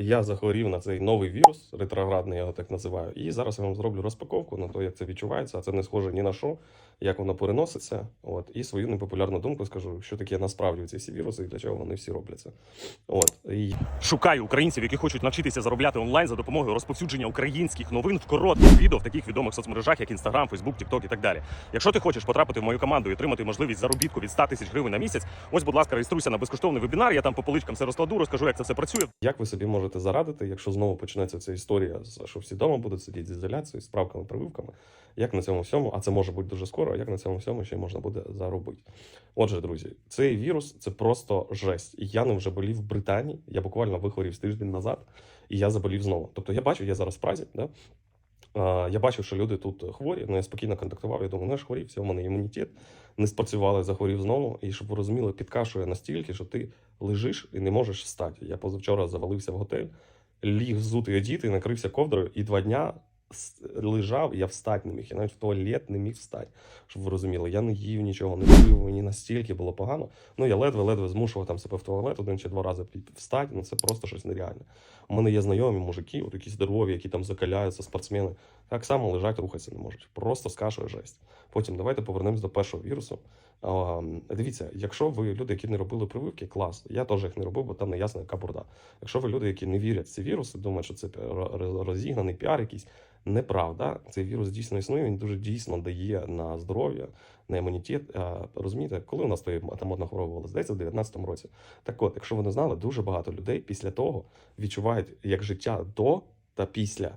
я захворів на цей новий вірус, ретроградний, я його так називаю. І зараз я вам зроблю розпаковку на те, як це відчувається, а це не схоже ні на що, як воно переноситься. От, і свою непопулярну думку скажу, що таке насправді ці всі віруси і для чого вони всі робляться. От, і Шукаю українців, які хочуть навчитися заробляти онлайн за допомогою розповсюдження українських новин в коротких відео в таких відомих соцмережах, як Instagram, Facebook, TikTok і так далі. Якщо ти хочеш потрапити в мою команду і отримати можливість заробітку від 100 тисяч гривень на місяць, ось, будь ласка, реєструйся на безкоштовний вебінар. Я там по поличкам все розкладу, розкажу, як це все працює. як ви собі можете зарадити, якщо знову почнеться ця історія, що всі вдома будуть сидіти з ізоляцією, з правками, прививками, як на цьому всьому, а це може бути дуже скоро, як на цьому всьому ще можна буде заробити. Отже, друзі, цей вірус це просто жесть. Я не вже болів в Британії. Я буквально вихворів з тиждень назад, і я заболів знову. Тобто я бачу, я зараз в Празі, да? Я бачив, що люди тут хворі, ну я спокійно контактував. Я думаю, ну я ж хворів, все, в мене імунітет. Не спрацювали, захворів знову. І щоб ви розуміли, підкашує настільки, що ти лежиш і не можеш встати. Я позавчора завалився в готель, ліг взутий одіти, накрився ковдрою, і два дня лежав, я встати не міг. Я навіть в туалет не міг встати. Щоб ви розуміли, я не їв нічого, не пив, мені настільки було погано. Ну я ледве-ледве змушував там себе в туалет один чи два рази встати. Ну це просто щось нереальне. У мене є знайомі мужики, от такі здорові, які там закаляються, спортсмени. Так само лежать, рухатися не можуть. Просто скашує жесть. Потім давайте повернемось до першого вірусу. Дивіться, якщо ви люди, які не робили прививки, клас. Я теж їх не робив, бо там не ясно, яка бурда. Якщо ви люди, які не вірять в ці віруси, думають, що це ро- ро- розігнаний піар якийсь. Неправда, цей вірус дійсно існує. Він дуже дійсно дає на здоров'я, на імунітет. Розумієте, коли у нас та та модна хвороба була? Здається, в 19-му році. Так от, якщо ви не знали, дуже багато людей після того відчувають як життя до та після.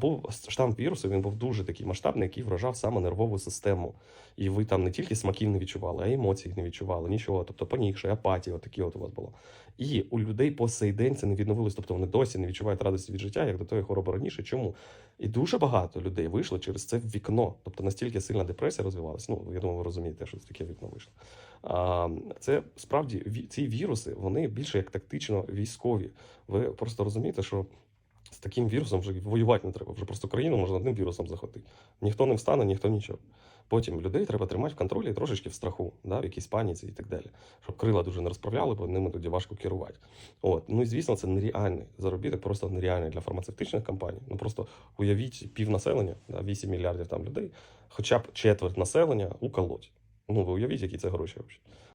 Був штам вірусу, він був дуже такий масштабний, який вражав саме нервову систему. І ви там не тільки смаків не відчували, а й емоцій не відчували, нічого. Тобто панікши, апатія, такі от у вас було. І у людей по сей день це не відновилось, тобто вони досі не відчувають радості від життя, як до тої хвороби раніше. Чому? І дуже багато людей вийшло через це вікно. Тобто настільки сильна депресія розвивалась. Ну, я думаю, ви розумієте, що це таке вікно вийшло. А, це справді ці віруси, вони більше як тактично військові. Ви просто розумієте, що з таким вірусом вже воювати не треба. Вже просто країну можна одним вірусом захопити. Ніхто не встане, ніхто нічого. Потім людей треба тримати в контролі трошечки в страху, да, в якійсь паніці і так далі. Щоб крила дуже не розправляли, бо ними тоді важко керувати. От. Ну і звісно, це нереальний заробіток, просто нереальний для фармацевтичних компаній. Ну просто уявіть пів населення, да, 8 мільярдів там людей, хоча б четверть населення уколоть. Ну ви уявіть, які це гроші взагалі.